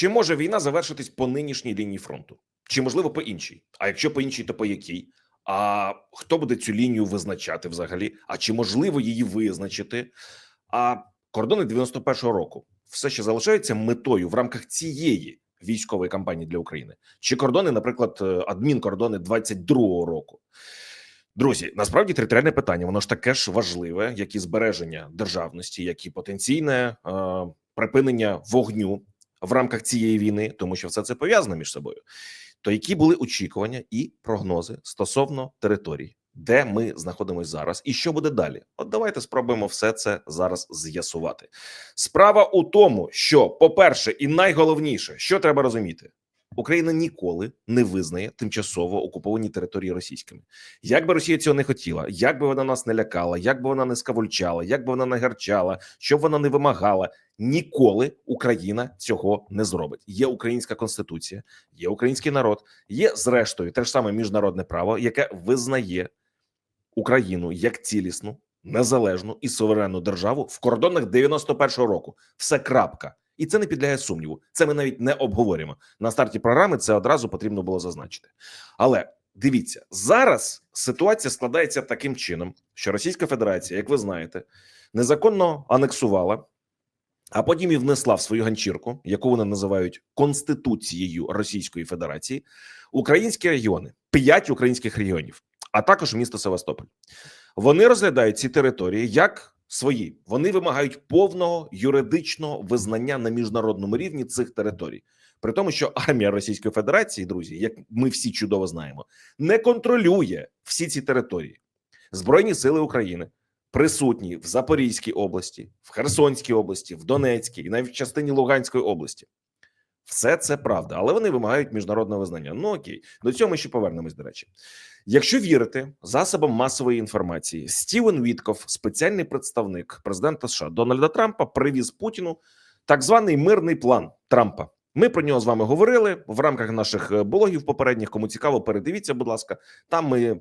Чи може війна завершитись по нинішній лінії фронту? Чи можливо по іншій? А якщо по іншій, то по якій? А хто буде цю лінію визначати взагалі? А чи можливо її визначити? А кордони 91-го року все ще залишаються метою в рамках цієї військової кампанії для України? Чи кордони, наприклад, е, адмінкордони 22-го року? Друзі, насправді територіальне питання, воно ж таке ж важливе, як і збереження державності, як і потенційне е, припинення вогню в рамках цієї війни, тому що все це пов'язано між собою. То які були очікування і прогнози стосовно територій, де ми знаходимося зараз, і що буде далі? От давайте спробуємо все це зараз з'ясувати. Справа у тому, що, по-перше, і найголовніше, що треба розуміти. Україна ніколи не визнає тимчасово окуповані території російськими. Як би Росія цього не хотіла, як би вона нас не лякала, як би вона не скавульчала, як би вона не гарчала, що б вона не вимагала, ніколи Україна цього не зробить. Є українська конституція, є український народ, є зрештою те ж саме міжнародне право, яке визнає Україну як цілісну, незалежну і суверенну державу в кордонах 91-го року. Все крапка. І це не підлягає сумніву. Це ми навіть не обговорюємо на старті програми. Це одразу потрібно було зазначити. Але дивіться зараз ситуація складається таким чином, що Російська Федерація, як ви знаєте, незаконно анексувала, а потім і внесла в свою ганчірку, яку вони називають Конституцією Російської Федерації, українські регіони, п'ять українських регіонів, а також місто Севастополь. Вони розглядають ці території як свої. Вони вимагають повного юридичного визнання на міжнародному рівні цих територій. При тому, що армія Російської Федерації, друзі, як ми всі чудово знаємо, не контролює всі ці території. Збройні сили України присутні в Запорізькій області, в Херсонській області, в Донецькій і навіть в частині Луганської області. Все це правда, але вони вимагають міжнародного визнання. Ну окей, до цього ми ще повернемось. До речі, якщо вірити засобам масової інформації, Стівен Вітков, спеціальний представник президента США Дональда Трампа, привіз Путіну так званий мирний план Трампа. Ми про нього з вами говорили в рамках наших е, блогів попередніх. Кому цікаво, передивіться, будь ласка. Там ми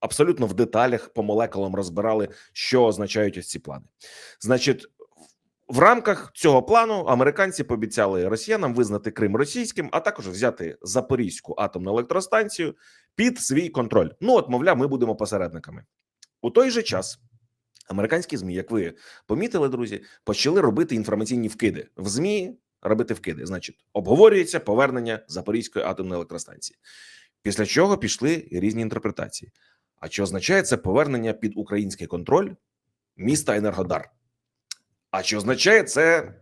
абсолютно в деталях по молекулам розбирали, що означають ось ці плани. Значить, в рамках цього плану американці пообіцяли росіянам визнати Крим російським, а також взяти Запорізьку атомну електростанцію під свій контроль. Ну от, мовляв, ми будемо посередниками у той же час. Американські змі, як ви помітили, друзі, почали робити інформаційні вкиди в змі. Робити вкиди, значить, обговорюється повернення Запорізької атомної електростанції. Після чого пішли різні інтерпретації. А чи означає це повернення під український контроль міста Енергодар? А чи означає це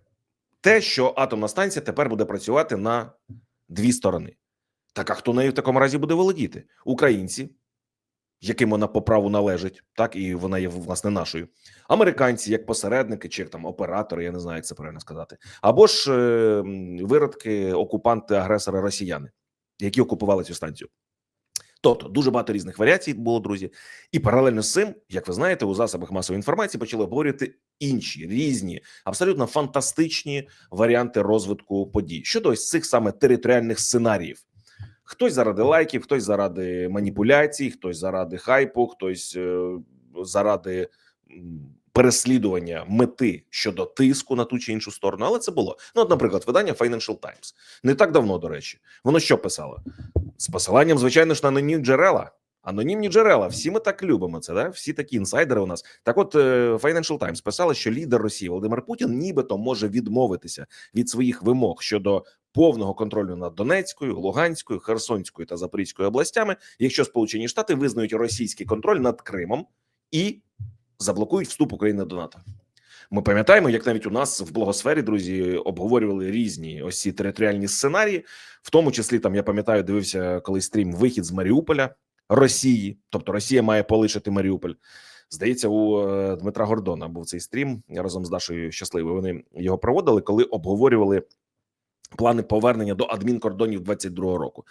те, що атомна станція тепер буде працювати на дві сторони? Так а хто нею в такому разі буде володіти? Українці, яким вона по праву належить, так і вона є власне нашою. Американці, як посередники, чи як там оператори, я не знаю, як це правильно сказати, або ж е, виродки, окупанти, агресори, росіяни, які окупували цю станцію. Тобто дуже багато різних варіацій було, друзі, і паралельно з цим, як ви знаєте, у засобах масової інформації почали обговорювати інші різні, абсолютно фантастичні варіанти розвитку подій щодо ось цих саме територіальних сценаріїв. Хтось заради лайків, хтось заради маніпуляцій, хтось заради хайпу, хтось е, заради переслідування мети щодо тиску на ту чи іншу сторону. Але це було. Ну, от, наприклад, видання Financial Times не так давно, до речі, воно що писало з посиланням, звичайно ж, на анонімні джерела. Анонімні джерела, всі ми так любимо це, да? всі такі інсайдери у нас. Так, от е, Financial Times писали, що лідер Росії Володимир Путін нібито може відмовитися від своїх вимог щодо повного контролю над Донецькою, Луганською, Херсонською та Запорізькою областями, якщо Сполучені Штати визнають російський контроль над Кримом і заблокують вступ України до НАТО. Ми пам'ятаємо, як навіть у нас в благосфері друзі обговорювали різні ось ці територіальні сценарії, в тому числі там я пам'ятаю, дивився колись стрім вихід з Маріуполя Росії, тобто Росія має полишити Маріуполь. Здається, у е, Дмитра Гордона був цей стрім разом з Дашою Щасливою. Вони його проводили, коли обговорювали плани повернення до адмінкордонів 22-го року.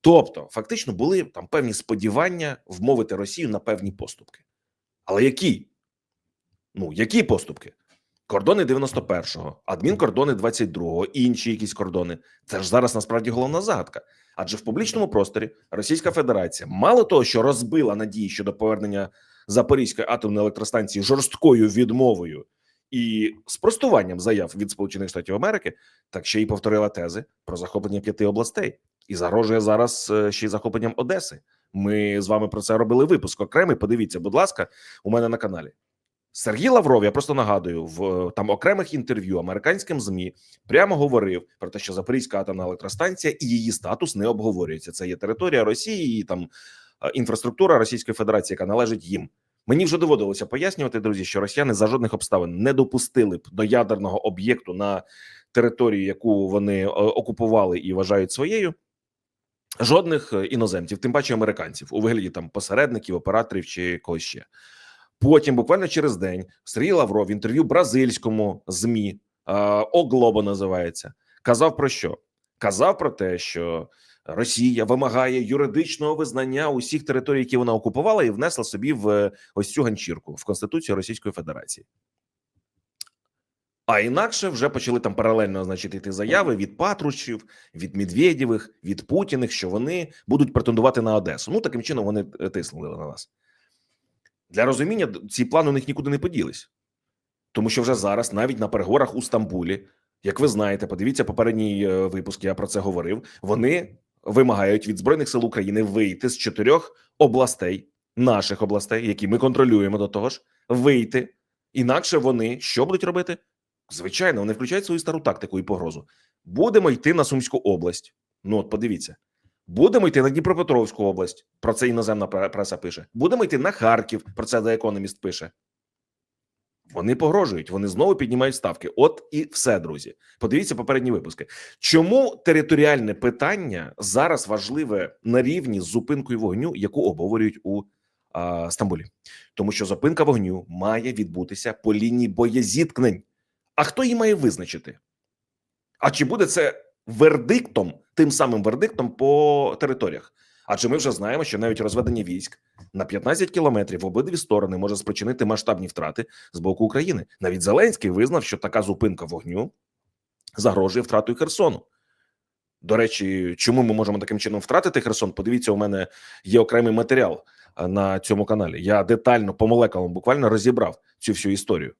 Тобто, фактично, були там певні сподівання вмовити Росію на певні поступки. Але які? Ну, які поступки? Кордони 91-го, адмінкордони 22-го, інші якісь кордони. Це ж зараз насправді головна загадка. Адже в публічному просторі Російська Федерація мало того, що розбила надії щодо повернення Запорізької атомної електростанції жорсткою відмовою і спростуванням заяв від Сполучених Штатів Америки, так ще й повторила тези про захоплення п'яти областей і загрожує зараз е, ще й захопленням Одеси. Ми з вами про це робили випуск окремий. Подивіться, будь ласка, у мене на каналі. Сергій Лавров, я просто нагадую, в е, там окремих інтерв'ю американським змі прямо говорив про те, що Запорізька атомна електростанція і її статус не обговорюється. Це є територія Росії і там е, інфраструктура Російської Федерації, яка належить їм. Мені вже доводилося пояснювати, друзі, що росіяни за жодних обставин не допустили б до ядерного об'єкту на території, яку вони е, окупували і вважають своєю. Жодних іноземців, тим паче американців, у вигляді там посередників, операторів чи когось ще. Потім, буквально через день, Сергій Лавров в інтерв'ю бразильському змі е, О Глобо називається. Казав про що? Казав про те, що Росія вимагає юридичного визнання усіх територій, які вона окупувала, і внесла собі в ось цю ганчірку в Конституцію Російської Федерації. А інакше вже почали там паралельно, значить, йти заяви від Патрушів, від Медведєвих, від Путіних, що вони будуть претендувати на Одесу. Ну таким чином вони е, тиснули на нас. Для розуміння ці плани у них нікуди не поділись, тому що вже зараз, навіть на переговорах у Стамбулі, як ви знаєте, подивіться попередній е, випуск. Я про це говорив. Вони вимагають від збройних сил України вийти з чотирьох областей, наших областей, які ми контролюємо до того ж, вийти. Інакше вони що будуть робити? Звичайно, вони включають свою стару тактику і погрозу. Будемо йти на Сумську область. Ну, от подивіться. Будемо йти на Дніпропетровську область. Про це іноземна преса пише. Будемо йти на Харків. Про це The Economist пише. Вони погрожують, вони знову піднімають ставки. От і все, друзі. Подивіться попередні випуски. Чому територіальне питання зараз важливе на рівні з зупинкою вогню, яку обговорюють у а, Стамбулі? Тому що зупинка вогню має відбутися по лінії боєзіткнень. А хто її має визначити? А чи буде це вердиктом, тим самим вердиктом по територіях? Адже ми вже знаємо, що навіть розведення військ на 15 кілометрів в обидві сторони може спричинити масштабні втрати з боку України. Навіть Зеленський визнав, що така зупинка вогню загрожує втратою Херсону. До речі, чому ми можемо таким чином втратити Херсон? Подивіться, у мене є окремий матеріал на цьому каналі. Я детально по молекулам буквально розібрав цю всю історію.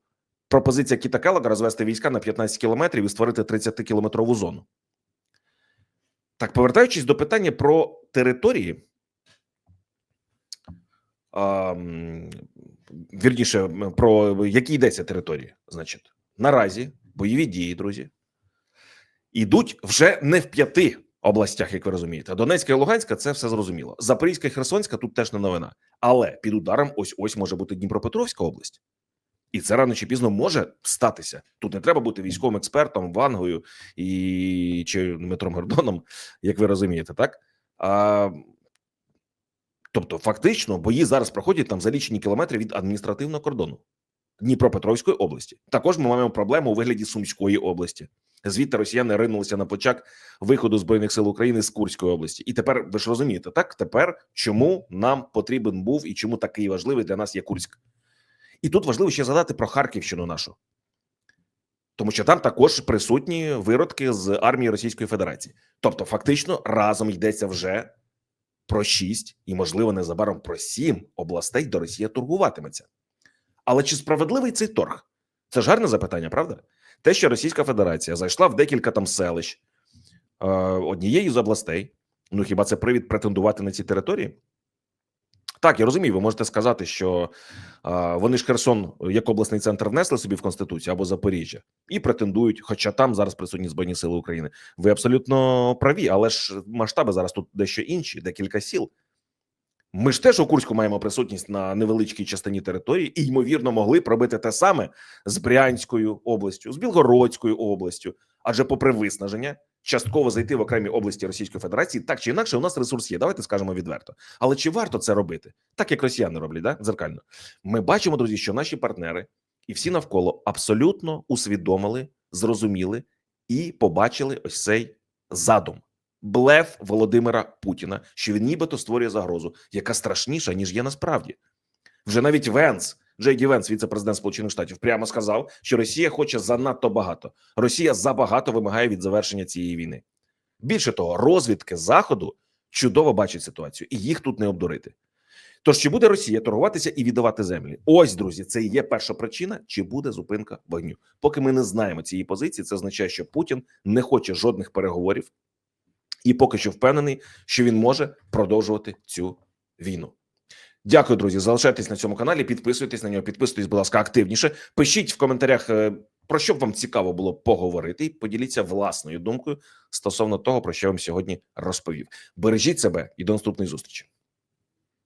Пропозиція Кіта Келлога розвести війська на 15 кілометрів і створити 30-кілометрову зону. Так, повертаючись до питання про території, вірніше, про які йдеться території. Значить, наразі бойові дії, друзі, ідуть вже не в п'яти областях, як ви розумієте. Донецька і Луганська це все зрозуміло. Запорізька і Херсонська тут теж не новина. Але під ударом ось ось може бути Дніпропетровська область. І це рано чи пізно може статися. Тут не треба бути військовим експертом, Вангою і чи Дмитром Гордоном, як ви розумієте, так? А, тобто, фактично, бої зараз проходять там за лічені кілометри від адміністративного кордону Дніпропетровської області. Також ми маємо проблему у вигляді Сумської області. Звідти росіяни ринулися на почак виходу збройних сил України з Курської області. І тепер ви ж розумієте, так тепер чому нам потрібен був і чому такий важливий для нас є Курськ? І тут важливо ще згадати про Харківщину нашу, тому що там також присутні виродки з армії Російської Федерації. Тобто, фактично, разом йдеться вже про шість і, можливо, незабаром про сім областей, де Росія торгуватиметься. Але чи справедливий цей торг? Це ж гарне запитання, правда? Те, що Російська Федерація зайшла в декілька там селищ е, однієї з областей. Ну хіба це привід претендувати на ці території? Так, я розумію, ви можете сказати, що а, вони ж Херсон як обласний центр внесли собі в конституцію або Запоріжжя і претендують, хоча там зараз присутні збройні сили України. Ви абсолютно праві, але ж масштаби зараз тут дещо інші, декілька сіл. Ми ж теж у Курську маємо присутність на невеличкій частині території і ймовірно могли пробити те саме з Брянською областю, з Білгородською областю, адже, попри виснаження, частково зайти в окремі області Російської Федерації, так чи інакше, у нас ресурс є. Давайте скажемо відверто. Але чи варто це робити? Так як росіяни роблять, да? дзеркально. Ми бачимо, друзі, що наші партнери і всі навколо абсолютно усвідомили, зрозуміли і побачили ось цей задум. Блеф Володимира Путіна, що він нібито створює загрозу, яка страшніша ніж є насправді. Вже навіть Венс, Джей Ді Венс, віце-президент Сполучених Штатів, прямо сказав, що Росія хоче занадто багато. Росія забагато вимагає від завершення цієї війни. Більше того, розвідки заходу чудово бачать ситуацію, і їх тут не обдурити. Тож чи буде Росія торгуватися і віддавати землі? Ось, друзі, це і є перша причина, чи буде зупинка вогню. Поки ми не знаємо цієї позиції, це означає, що Путін не хоче жодних переговорів, і поки що впевнений, що він може продовжувати цю війну. Дякую, друзі. Залишайтесь на цьому каналі, підписуйтесь на нього, підписуйтесь, будь ласка, активніше. Пишіть в коментарях, е, про що б вам цікаво було поговорити, і поділіться власною думкою стосовно того, про що я вам сьогодні розповів. Бережіть себе і до наступної зустрічі.